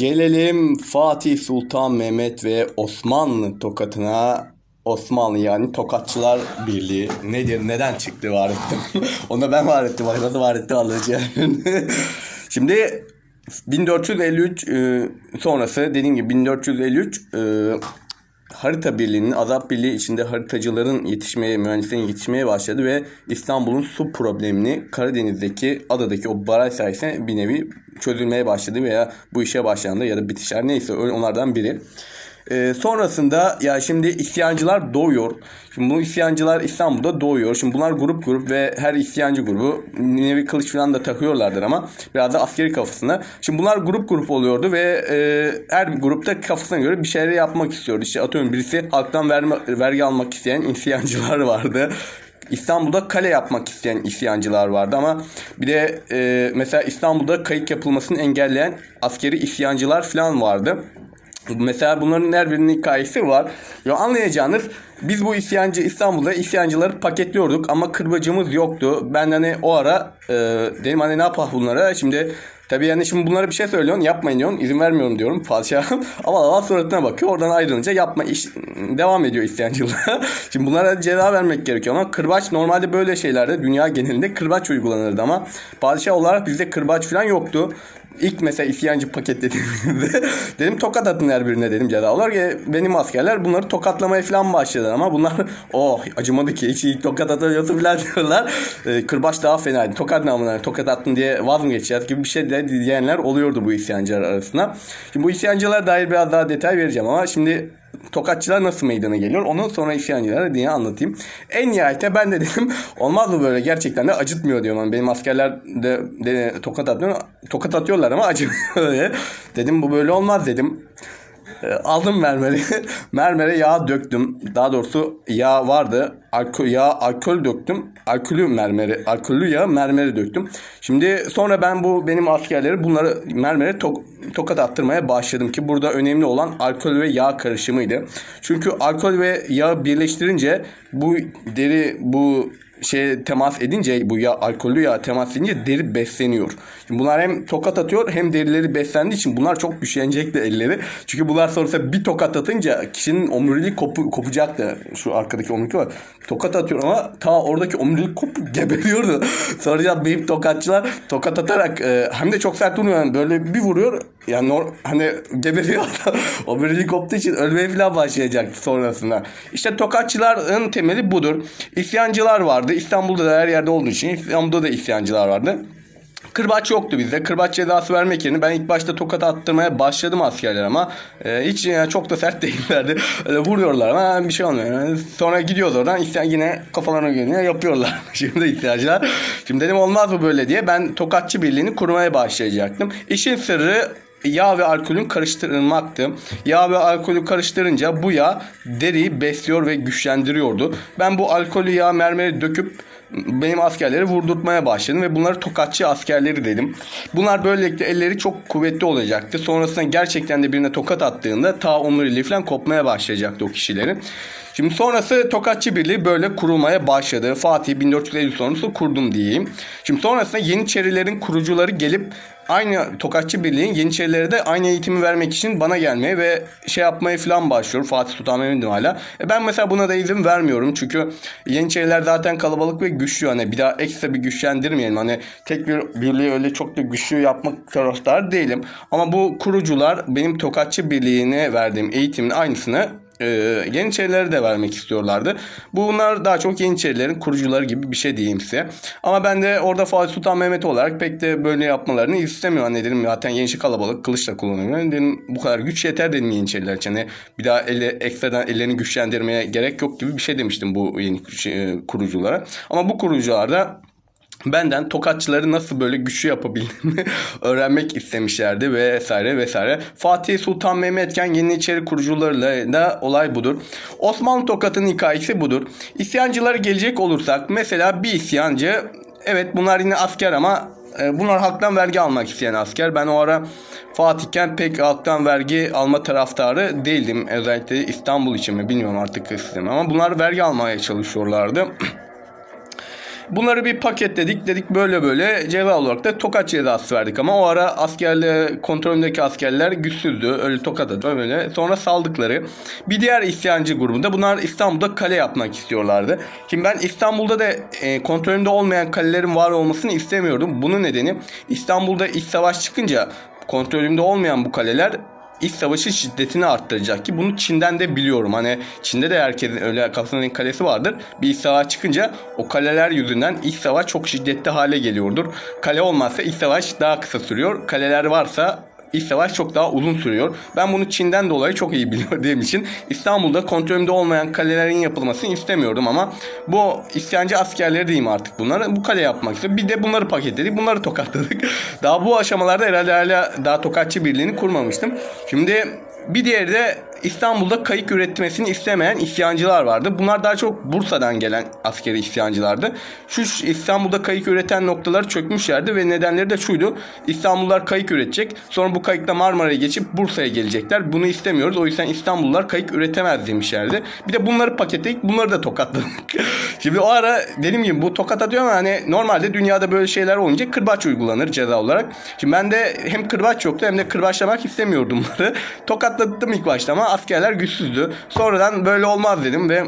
Gelelim Fatih Sultan Mehmet ve Osmanlı tokatına. Osmanlı yani Tokatçılar Birliği nedir, neden çıktı var ettim. Onu da ben var ettim. Bak nasıl var etti alıcı. Şimdi 1453 e, sonrası dediğim gibi 1453 e, harita birliğinin azap birliği içinde haritacıların yetişmeye, mühendislerin yetişmeye başladı ve İstanbul'un su problemini Karadeniz'deki adadaki o baraj sayesinde bir nevi çözülmeye başladı veya bu işe başlandı ya da bitişler neyse onlardan biri. Ee, sonrasında ya şimdi isyancılar doğuyor. Şimdi bu isyancılar İstanbul'da doğuyor. Şimdi bunlar grup grup ve her isyancı grubu nevi kılıç falan da takıyorlardır ama biraz da askeri kafasına. Şimdi bunlar grup grup oluyordu ve e, her bir grupta kafasına göre bir şeyler yapmak istiyordu. İşte atıyorum birisi halktan verme, vergi almak isteyen isyancılar vardı. İstanbul'da kale yapmak isteyen isyancılar vardı ama bir de e, mesela İstanbul'da kayık yapılmasını engelleyen askeri isyancılar falan vardı. Mesela bunların her birinin hikayesi var. Ya anlayacağınız biz bu isyancı İstanbul'da isyancıları paketliyorduk ama kırbacımız yoktu. Ben hani o ara e, dedim hani ne yapalım bunlara şimdi Tabii yani şimdi bunlara bir şey söylüyorsun yapmayın diyorsun izin vermiyorum diyorum padişahım ama Allah suratına bakıyor oradan ayrılınca yapma iş devam ediyor isyancılığa. şimdi bunlara ceza vermek gerekiyor ama kırbaç normalde böyle şeylerde dünya genelinde kırbaç uygulanırdı ama padişah olarak bizde kırbaç falan yoktu. İlk mesela isyancı paketlediğimde dedim tokat atın her birine dedim ceza olarak. E, benim askerler bunları tokatlamaya falan başladı ama bunlar oh acımadı ki hiç ilk tokat atıyorsa falan diyorlar. E, kırbaç daha fenaydı. Tokat namına tokat attın diye vaz mı geçeceğiz gibi bir şey de diyenler oluyordu bu isyancılar arasında. Şimdi bu isyancılara dair biraz daha detay vereceğim ama şimdi tokatçılar nasıl meydana geliyor onu sonra isyancılara diye anlatayım. En nihayete ben de dedim olmaz mı böyle gerçekten de acıtmıyor diyorum. Yani benim askerler de, de tokat atıyor tokat atıyorlar ama acımıyor diye. Dedim bu böyle olmaz dedim. E, aldım mermeri. Mermere yağ döktüm. Daha doğrusu yağ vardı. Alkol, yağ, alkol döktüm. Alkolü mermeri, alkollü yağ mermeri döktüm. Şimdi sonra ben bu benim askerleri bunları mermere tok, tokat attırmaya başladım ki burada önemli olan alkol ve yağ karışımıydı. Çünkü alkol ve yağ birleştirince bu deri bu şey temas edince bu ya alkollü yağ temas edince deri besleniyor. Şimdi bunlar hem tokat atıyor hem derileri beslendiği için bunlar çok güçlenecekti elleri. Çünkü bunlar sonrasında bir tokat atınca kişinin omuriliği kopu, kopacaktı. Şu arkadaki omurilik var. Tokat atıyor ama ta oradaki omurilik kopup geberiyordu. Sonra benim tokatçılar tokat atarak e, hem de çok sert vuruyor. Yani böyle bir vuruyor yani nor, hani geberiyor omuriliği koptuğu için ölmeye falan başlayacak sonrasında. İşte tokatçıların temeli budur. İsyancılar vardı. İstanbul'da da her yerde olduğu için İstanbul'da da isyancılar vardı. Kırbaç yoktu bizde. Kırbaç cezası vermek yerine ben ilk başta tokat attırmaya başladım askerler ama e, hiç yani çok da sert değillerdi. Öyle vuruyorlar ama bir şey olmuyor. Yani sonra gidiyoruz oradan isyan yine kafalarına göre yapıyorlar. Şimdi ihtiyacılar. Şimdi dedim olmaz mı böyle diye ben tokatçı birliğini kurmaya başlayacaktım. İşin sırrı yağ ve alkolün karıştırılmaktı. Yağ ve alkolü karıştırınca bu yağ deriyi besliyor ve güçlendiriyordu. Ben bu alkolü yağ mermeri döküp benim askerleri vurdurtmaya başladım ve bunları tokatçı askerleri dedim. Bunlar böylelikle elleri çok kuvvetli olacaktı. Sonrasında gerçekten de birine tokat attığında ta omuriliği falan kopmaya başlayacaktı o kişilerin. Şimdi sonrası Tokatçı Birliği böyle kurulmaya başladı. Fatih 1450 sonrası kurdum diyeyim. Şimdi sonrasında Yeniçerilerin kurucuları gelip aynı Tokatçı Birliği'nin Yeniçerilere de aynı eğitimi vermek için bana gelmeye ve şey yapmaya falan başlıyor. Fatih Sultan Mehmet'im hala. E ben mesela buna da izin vermiyorum. Çünkü Yeniçeriler zaten kalabalık ve güçlü. Hani bir daha ekstra bir güçlendirmeyelim. Hani tek bir birliği öyle çok da güçlü yapmak taraftar değilim. Ama bu kurucular benim Tokatçı Birliği'ne verdiğim eğitimin aynısını e, Yeniçerilere de vermek istiyorlardı. Bunlar daha çok Yeniçerilerin kurucuları gibi bir şey diyeyim size. Ama ben de orada Fatih Sultan Mehmet olarak pek de böyle yapmalarını istemiyorum. Hani dedim zaten Yeniçeri kalabalık kılıçla kullanıyor. Dedim bu kadar güç yeter dedim Yeniçeriler için. Hani bir daha elle, ekstradan ellerini güçlendirmeye gerek yok gibi bir şey demiştim bu yeni e, kuruculara. Ama bu kurucular da benden tokatçıları nasıl böyle güçlü yapabildiğimi öğrenmek istemişlerdi vesaire vesaire. Fatih Sultan Mehmetken Yeniçeri kurucularıyla da olay budur. Osmanlı tokatın hikayesi budur. İsyancılara gelecek olursak mesela bir isyancı evet bunlar yine asker ama e, bunlar halktan vergi almak isteyen asker. Ben o ara Fatihken pek halktan vergi alma taraftarı değildim. Özellikle İstanbul için mi bilmiyorum artık sistemi ama bunlar vergi almaya çalışıyorlardı. Bunları bir paketledik. Dedik böyle böyle ceza olarak da tokat cezası verdik ama o ara askerle kontrolündeki askerler güçsüzdü. Öyle tokat atıyor böyle. Sonra saldıkları. Bir diğer isyancı grubunda bunlar İstanbul'da kale yapmak istiyorlardı. Şimdi ben İstanbul'da da e, kontrolümde olmayan kalelerin var olmasını istemiyordum. Bunun nedeni İstanbul'da iç savaş çıkınca kontrolümde olmayan bu kaleler iç savaşın şiddetini arttıracak ki bunu Çin'den de biliyorum. Hani Çin'de de herkesin öyle kafasının kalesi vardır. Bir iç savaş çıkınca o kaleler yüzünden iç savaş çok şiddetli hale geliyordur. Kale olmazsa iç savaş daha kısa sürüyor. Kaleler varsa İç savaş çok daha uzun sürüyor. Ben bunu Çin'den dolayı çok iyi bildiğim için İstanbul'da kontrolümde olmayan kalelerin yapılmasını istemiyordum ama bu isyancı askerleri diyeyim artık bunları bu kale yapmak istiyor. Bir de bunları paketledik, bunları tokatladık. daha bu aşamalarda herhalde hala daha tokatçı birliğini kurmamıştım. Şimdi bir diğeri de İstanbul'da kayık üretmesini istemeyen isyancılar vardı. Bunlar daha çok Bursa'dan gelen askeri isyancılardı. Şu İstanbul'da kayık üreten noktalar çökmüşlerdi ve nedenleri de şuydu. İstanbullular kayık üretecek. Sonra bu kayıkla Marmara'ya geçip Bursa'ya gelecekler. Bunu istemiyoruz. O yüzden İstanbullular kayık üretemez demişlerdi. Bir de bunları paketledik. Bunları da tokatladık. Şimdi o ara dediğim gibi bu tokat atıyor ama hani normalde dünyada böyle şeyler olunca kırbaç uygulanır ceza olarak. Şimdi ben de hem kırbaç yoktu hem de kırbaçlamak istemiyordum bunları. Tokatladım ilk başta ama askerler güçsüzdü. Sonradan böyle olmaz dedim ve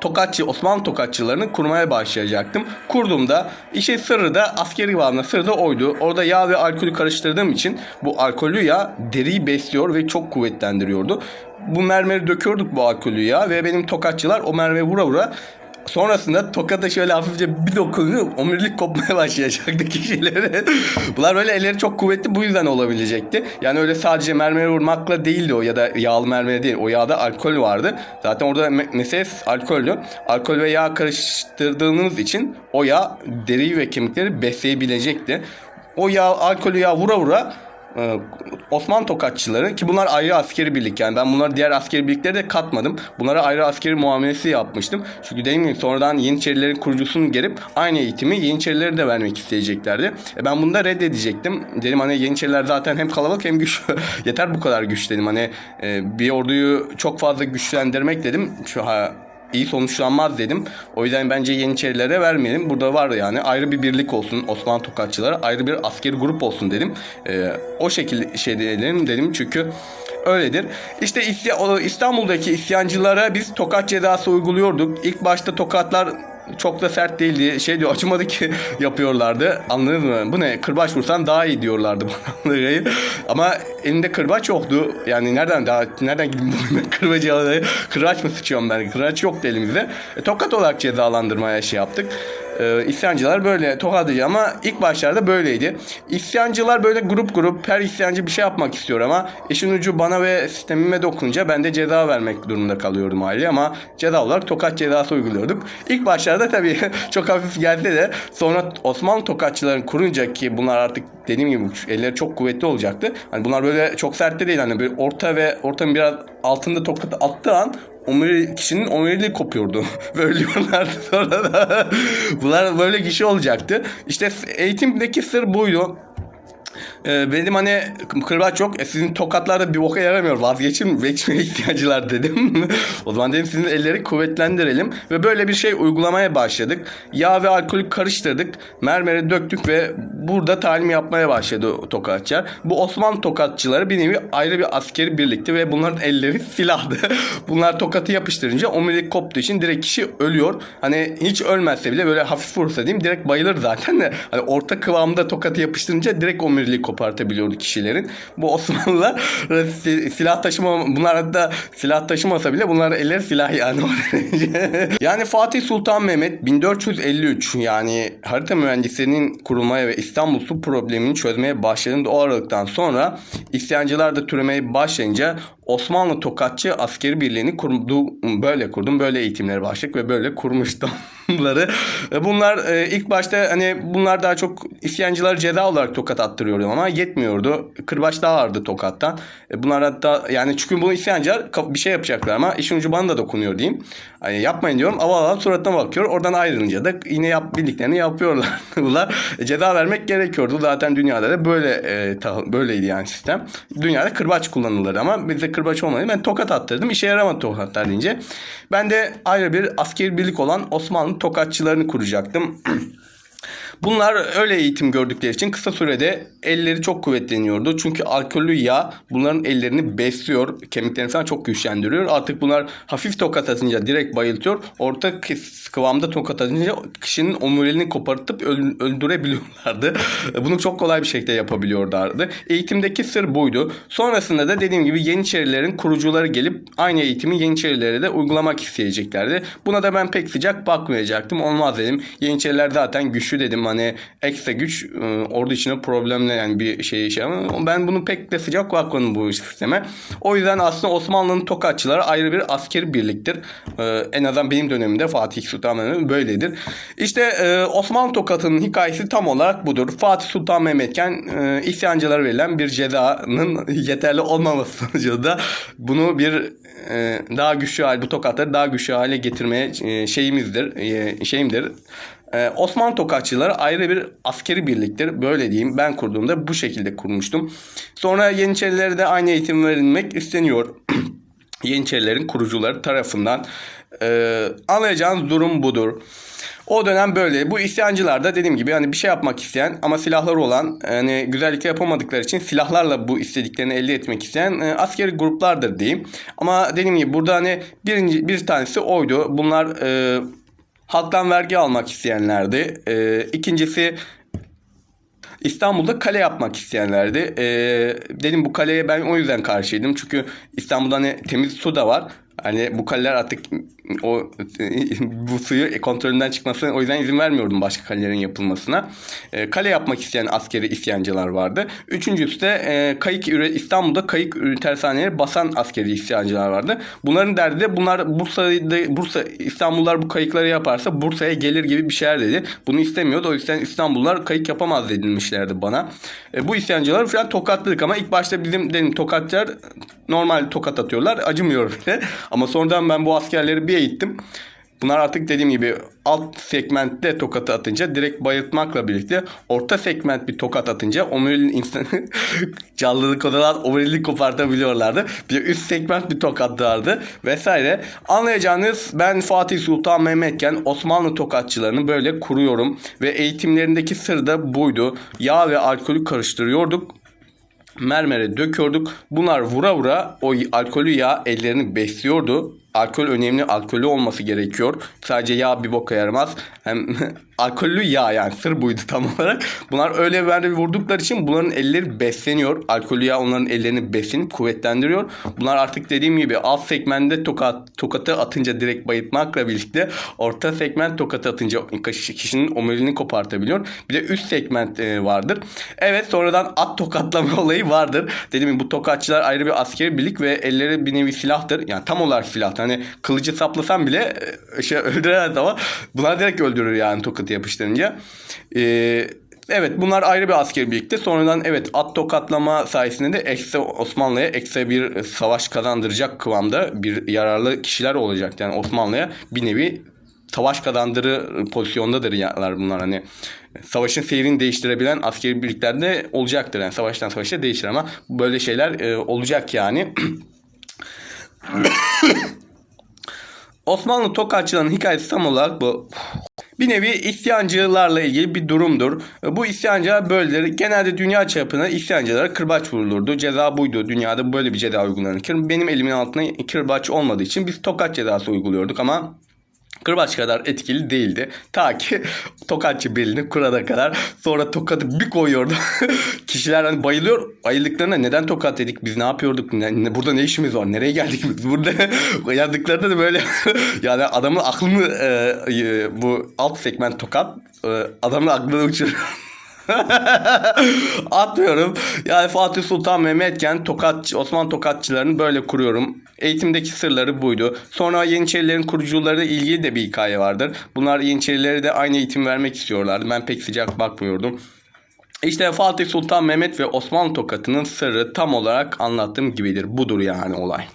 Tokatçı, Osmanlı tokatçılarını kurmaya başlayacaktım. Kurduğumda işin sırrı da askeri bağımda sırrı da oydu. Orada yağ ve alkolü karıştırdığım için bu alkolü yağ deriyi besliyor ve çok kuvvetlendiriyordu. Bu mermeri döküyorduk bu alkolü yağ ve benim tokatçılar o mermeri vura vura Sonrasında tokada şöyle hafifçe bir dokunuyor. Omurilik kopmaya başlayacaktı kişilere. Bunlar böyle elleri çok kuvvetli bu yüzden olabilecekti. Yani öyle sadece mermere vurmakla değildi o ya da yağlı mermere değil. O yağda alkol vardı. Zaten orada me- mesele alkoldü. Alkol ve yağ karıştırdığınız için o yağ deriyi ve kemikleri besleyebilecekti. O yağ alkolü yağ vura vura ee, Osmanlı tokatçıları ki bunlar ayrı askeri birlik yani ben bunları diğer askeri birliklere de katmadım. Bunlara ayrı askeri muamelesi yapmıştım. Çünkü dediğim gibi sonradan Yeniçerilerin kurucusunu gelip aynı eğitimi Yeniçerilere de vermek isteyeceklerdi. E ben bunu da reddedecektim. Dedim hani Yeniçeriler zaten hem kalabalık hem güçlü. Yeter bu kadar güç dedim. Hani e, bir orduyu çok fazla güçlendirmek dedim. Şu ha, iyi sonuçlanmaz dedim. O yüzden bence Yeniçerilere vermeyelim. Burada var yani ayrı bir birlik olsun Osmanlı Tokatçıları ayrı bir askeri grup olsun dedim. Ee, o şekilde şey dedim dedim çünkü öyledir. İşte İstanbul'daki isyancılara biz tokat cezası uyguluyorduk. İlk başta tokatlar çok da sert değildi. Şey diyor acımadı ki yapıyorlardı. Anladınız mı? Bu ne? Kırbaç vursan daha iyi diyorlardı bana. Ama elinde kırbaç yoktu. Yani nereden daha nereden gideyim kırbacı alayım? Kırbaç mı sıçıyorum ben? Kırbaç yoktu elimizde. E, tokat olarak cezalandırmaya şey yaptık e, isyancılar böyle tokadıcı ama ilk başlarda böyleydi. İsyancılar böyle grup grup her isyancı bir şey yapmak istiyor ama işin ucu bana ve sistemime dokunca ben de ceza vermek durumunda kalıyordum hali ama ceza olarak tokat cezası uyguluyorduk. İlk başlarda tabii çok hafif geldi de sonra Osmanlı tokatçıların kurunca ki bunlar artık dediğim gibi elleri çok kuvvetli olacaktı. Hani bunlar böyle çok sert de değil hani böyle orta ve ortanın biraz altında tokat attığı an omuri, kişinin omuriliği kopuyordu. ve ölüyorlardı sonra da. Bunlar böyle kişi olacaktı. İşte eğitimdeki sır buydu. Ee, benim hani kırbaç yok. E, sizin tokatlar da bir boka yaramıyor. Vazgeçin vazgeçmeye ihtiyacılar dedim. o zaman dedim sizin elleri kuvvetlendirelim. Ve böyle bir şey uygulamaya başladık. Yağ ve alkolü karıştırdık. Mermeri döktük ve burada talim yapmaya başladı tokatçılar. Bu Osmanlı tokatçıları bir nevi ayrı bir askeri birlikti ve bunların elleri silahdı. Bunlar tokatı yapıştırınca omurilik koptuğu için direkt kişi ölüyor. Hani hiç ölmezse bile böyle hafif vursa diyeyim direkt bayılır zaten de. Hani orta kıvamda tokatı yapıştırınca direkt omuriliği kopartabiliyordu kişilerin. Bu Osmanlılar silah taşıma bunlar da silah taşımasa bile bunlar eller silah yani. yani Fatih Sultan Mehmet 1453 yani harita mühendislerinin kurulmaya ve İstanbul su problemini çözmeye başladığında o aralıktan sonra isyancılar da türemeye başlayınca Osmanlı Tokatçı Askeri Birliği'ni kurdu, böyle kurdum. Böyle eğitimleri başladık ve böyle kurmuştum bunları. Bunlar e, ilk başta hani bunlar daha çok isyancıları ceza olarak tokat attırıyordu ama yetmiyordu. Kırbaç daha ağırdı tokattan. E, bunlar hatta yani çünkü bu isyancılar bir şey yapacaklar ama işin ucu bana da dokunuyor diyeyim. Hani yapmayın diyorum. Aval aval suratına bakıyor. Oradan ayrılınca da yine yap, bildiklerini yapıyorlar. Bunlar e, ceza vermek gerekiyordu. Zaten dünyada da böyle e, ta, böyleydi yani sistem. Dünyada kırbaç kullanılır ama bizde kırbaç olmadı. Ben tokat attırdım. İşe yaramadı tokatlar deyince. Ben de ayrı bir askeri birlik olan Osmanlı tokatçılarını kuracaktım. Bunlar öyle eğitim gördükleri için kısa sürede elleri çok kuvvetleniyordu. Çünkü alkollü yağ bunların ellerini besliyor. Kemiklerini falan çok güçlendiriyor. Artık bunlar hafif tokat atınca direkt bayıltıyor. Orta kıvamda tokat atınca kişinin omuriliğini kopartıp öl- öldürebiliyorlardı. Bunu çok kolay bir şekilde yapabiliyorlardı. Eğitimdeki sır buydu. Sonrasında da dediğim gibi Yeniçerilerin kurucuları gelip aynı eğitimi Yeniçerilere de uygulamak isteyeceklerdi. Buna da ben pek sıcak bakmayacaktım. Olmaz dedim. Yeniçeriler zaten güçlü dedim. Hani ekstra güç e, ordu içinde problemle yani bir şey şey ama ben bunu pek de sıcak bakmadım bu sisteme. O yüzden aslında Osmanlı'nın tokatçıları ayrı bir askeri birliktir. E, en azından benim dönemimde Fatih Sultan Mehmet böyledir. İşte e, Osmanlı tokatının hikayesi tam olarak budur. Fatih Sultan Mehmetken e, isyancılara verilen bir cezanın yeterli olmaması sonucunda bunu bir daha güçlü hale bu tokatları daha güçlü hale getirmeye şeyimizdir şeyimdir. Ee, Osmanlı tokatçıları ayrı bir askeri birliktir. Böyle diyeyim. Ben kurduğumda bu şekilde kurmuştum. Sonra Yeniçerilere de aynı eğitim verilmek isteniyor. Yeniçerilerin kurucuları tarafından. Ee, anlayacağınız durum budur. O dönem böyle. Bu isyancılar da dediğim gibi hani bir şey yapmak isteyen ama silahları olan hani güzellikle yapamadıkları için silahlarla bu istediklerini elde etmek isteyen e, askeri gruplardır diyeyim. Ama dediğim gibi burada hani birinci bir tanesi oydu. Bunlar e, halktan vergi almak isteyenlerdi. E, ikincisi İstanbul'da kale yapmak isteyenlerdi. Ee, dedim bu kaleye ben o yüzden karşıydım. Çünkü İstanbul'da hani temiz su da var. Hani bu kaleler artık o bu suyu kontrolünden çıkmasına o yüzden izin vermiyordum başka kalelerin yapılmasına. Ee, kale yapmak isteyen askeri isyancılar vardı. Üçüncüsü de e, kayık İstanbul'da kayık tersaneleri basan askeri isyancılar vardı. Bunların derdi de bunlar Bursa'da Bursa İstanbullular bu kayıkları yaparsa Bursa'ya gelir gibi bir şeyler dedi. Bunu istemiyordu. O yüzden İstanbullular kayık yapamaz denilmişlerdi bana. E, bu isyancılar falan tokatladık ama ilk başta bizim dedim tokatçılar normal tokat atıyorlar. Acımıyor bile. Ama sonradan ben bu askerleri bir eğittim. Bunlar artık dediğim gibi alt segmentte tokat atınca direkt bayıltmakla birlikte orta segment bir tokat atınca omuriliğin insanı canlılık olarak omuriliği kopartabiliyorlardı. Bir üst segment bir tokat vardı vesaire. Anlayacağınız ben Fatih Sultan Mehmetken Osmanlı tokatçılarını böyle kuruyorum ve eğitimlerindeki sır da buydu. Yağ ve alkolü karıştırıyorduk mermere döküyorduk. Bunlar vura vura o alkolü yağ ellerini besliyordu. Alkol önemli. Alkolü olması gerekiyor. Sadece yağ bir boka yaramaz. Hem alkollü yağ yani sır buydu tam olarak. Bunlar öyle böyle vurdukları için bunların elleri besleniyor. Alkollü yağ onların ellerini beslenip kuvvetlendiriyor. Bunlar artık dediğim gibi alt segmentte tokat, tokatı atınca direkt bayıltmakla birlikte orta segment tokatı atınca kişinin omuriliğini kopartabiliyor. Bir de üst segment e, vardır. Evet sonradan at tokatlama olayı vardır. Dediğim gibi bu tokatçılar ayrı bir askeri birlik ve elleri bir nevi silahtır. Yani tam olarak silah. Hani kılıcı saplasan bile e, şey öldüremez ama bunlar direkt öldürür yani tokatı yapıştırınca. Eee Evet bunlar ayrı bir askeri birlikte. Sonradan evet at tokatlama sayesinde de ekstra Osmanlı'ya ekstra bir savaş kazandıracak kıvamda bir yararlı kişiler olacak. Yani Osmanlı'ya bir nevi savaş kazandırı pozisyondadır yani bunlar hani savaşın seyrini değiştirebilen askeri birliklerde olacaktır. Yani savaştan savaşa değişir ama böyle şeyler e, olacak yani. Osmanlı tokatçıların hikayesi tam olarak bu. Bir nevi isyancılarla ilgili bir durumdur. Bu isyancılar böyleleri genelde dünya çapına isyancılara kırbaç vurulurdu. Ceza buydu. Dünyada böyle bir ceza uygulanırken benim elimin altına kırbaç olmadığı için biz tokat cezası uyguluyorduk ama Kırbaç kadar etkili değildi. Ta ki tokatçı belini kurana kadar. Sonra tokatı bir koyuyordu. Kişiler hani bayılıyor. Bayıldıklarında neden tokat dedik? Biz ne yapıyorduk? Ne, ne- burada ne işimiz var? Nereye geldik biz? Burada yandıklarında da böyle yani adamın aklını e, e, bu alt segment tokat e, adamın aklını uçuruyor. Atmıyorum. Yani Fatih Sultan Mehmetken Tokat, Osmanlı Tokatçılarını böyle kuruyorum. Eğitimdeki sırları buydu. Sonra Yeniçerilerin kurucuları ilgili de bir hikaye vardır. Bunlar Yeniçerilere de aynı eğitim vermek istiyorlardı. Ben pek sıcak bakmıyordum. İşte Fatih Sultan Mehmet ve Osmanlı Tokatı'nın sırrı tam olarak anlattığım gibidir. Budur yani olay.